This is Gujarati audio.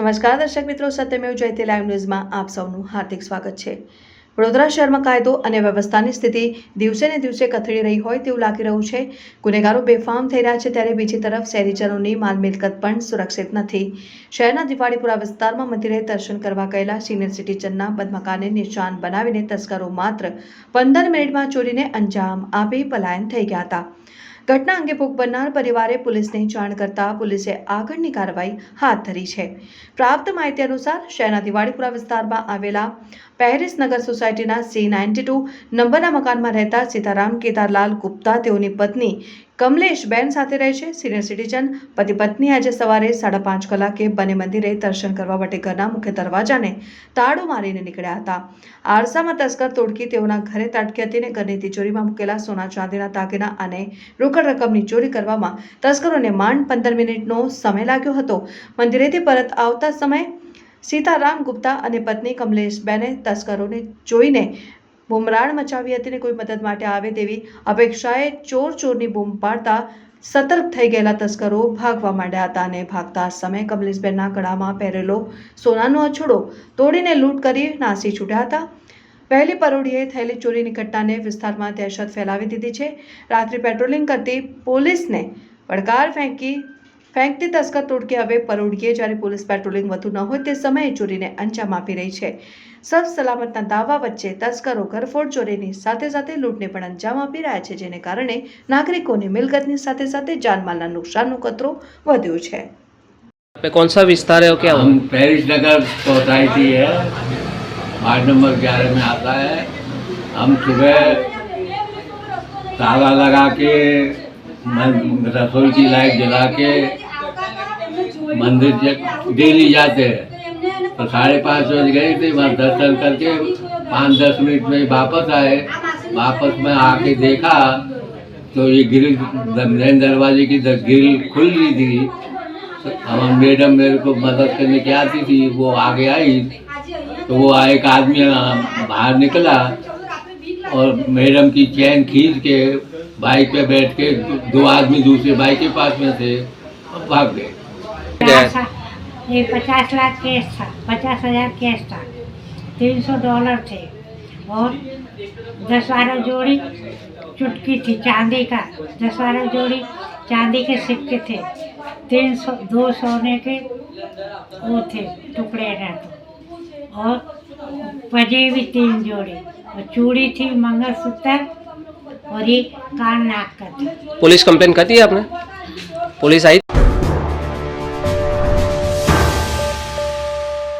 નમસ્કાર, દર્શક મિત્રો, સત્યમેવ જયતે લાઈવ ન્યૂઝમાં આપ સૌનું હાર્દિક સ્વાગત છે. વડોદરા શહેરમાં કાયદો અને વ્યવસ્થાની સ્થિતિ દિવસે ને દિવસે કથળી રહી હોય તેવું લાગી રહ્યું છે. ગુનેગારો બેફામ થઈ રહ્યા છે ત્યારે બીજી તરફ શહેરીજનોની માલ મિલકત પણ સુરક્ષિત નથી. શહેરના દિવાળીપુરા વિસ્તારમાં મંદિરે દર્શન કરવા ગયેલા સિનિયર સિટીઝનના બદમકાને નિશાન બનાવીને તસ્કરો માત્ર પંદર મિનિટમાં ચોરીને અંજામ આપી પલાયન થઈ ગયા હતા. ઘટના અંગે ભોગ બનનાર પરિવારે પોલીસને જાણ કરતા પોલીસે આગળની કાર્યવાહી હાથ ધરી છે. પ્રાપ્ત માહિતી અનુસાર શહેરના દિવાળીપુરા વિસ્તારમાં આવેલા પેરિસ નગર સોસાયટીના સી નાઇન્ટી ટુ નંબરના મકાનમાં રહેતા સીતારામ કેદારલાલ ગુપ્તા તેઓની પત્ની કમલેશબેન સાથે રહે છે. સિનિયર સિટીઝન પતિ પત્ની આજે સવારે સાડા પાંચ કલાકે બંને મંદિરે દર્શન કરવા માટે ઘરના મુખ્ય દરવાજાને તાળું મારીને નીકળ્યા હતા. આરસામાં તસ્કર તોડકી તેઓના ઘરે તાટકી હતી અને ઘરની તિજોરીમાં મૂકેલા સોના ચાંદીના દાગીના અને રોકડ રકમની ચોરી કરવામાં તસ્કરોને માંડ પંદર મિનિટનો સમય લાગ્યો હતો. મંદિરેથી પરત આવતા સમયે સીતારામ ગુપ્તા અને પત્ની કમલેશબેને તસ્કરોને જોઈને બુમરાણ મચાવી હતી ને કોઈ મદદ માટે આવે તેવી અપેક્ષાએ ચોર ચોરની બૂમ પાડતા સતર્ક થઈ ગયેલા તસ્કરો ભાગવા માંડ્યા હતા અને ભાગતા સમયે કમલેશબેનના ગળામાં પહેરેલો સોનાનો અછડો તોડીને લૂંટ કરી નાસી છૂટ્યા હતા. પહેલી પરોઢીએ થયેલી ચોરીની ઘટનાને વિસ્તારમાં દહેશત ફેલાવી દીધી છે. રાત્રિ પેટ્રોલિંગ કરતી પોલીસને પડકાર ફેંકી ફેંકતી તસ્કર તોડકી હવે પરોઢીએ જ્યારે પોલીસ પેટ્રોલિંગ વધુ ન હોય તે સમયે ચોરીને અંજામ આપી રહી છે સબ સલામતના દાવા વચ્ચે તસ્કરો ઘરફોડ ચોરીની સાથે સાથે લૂંટને પણ અંજામ આપી રહ્યા છે જેને કારણે નાગરિકોની મિલકતની સાથે સાથે જાનમાલના નુકસાનનો ખતરો વધ્યો છે पे कौन सा विस्तार है और क्या हम पेरिस नगर सोसाइटी है वार्ड नंबर ग्यारह में आता है हम सुबह ताला लगा के मन- रसोई की लाइट जला के मंदिर डेली जाते हैं तो साढ़े पाँच बज गए थे, वहाँ दर्शन करके पाँच दस मिनट में वापस आए। वापस में आके देखा तो ये ग्रिल मेन दरवाजे की ग्रिल खुल रही थी। हमारी मैडम मेरे को मदद करने की आती थी, वो आगे आई तो वो एक आदमी बाहर निकला और मैडम की चैन खींच के बाइक पे बैठ के दो आदमी दूसरे बाइक के पास में थे और भाग गए। ये पचास लाख केस था पचास हज़ार केस था तीन सौ डॉलर थे और दस बारह जोड़ी चुटकी थी चांदी का दस बारह जोड़ी चांदी के सिक्के थे तीन सौ दो सोने के वो थे टुकड़े ना और पजे भी तीन जोड़ी। और चूड़ी थी मंगलसूत्र और ये कान नाक का था पुलिस कंप्लेन कर दी है आपने पुलिस आई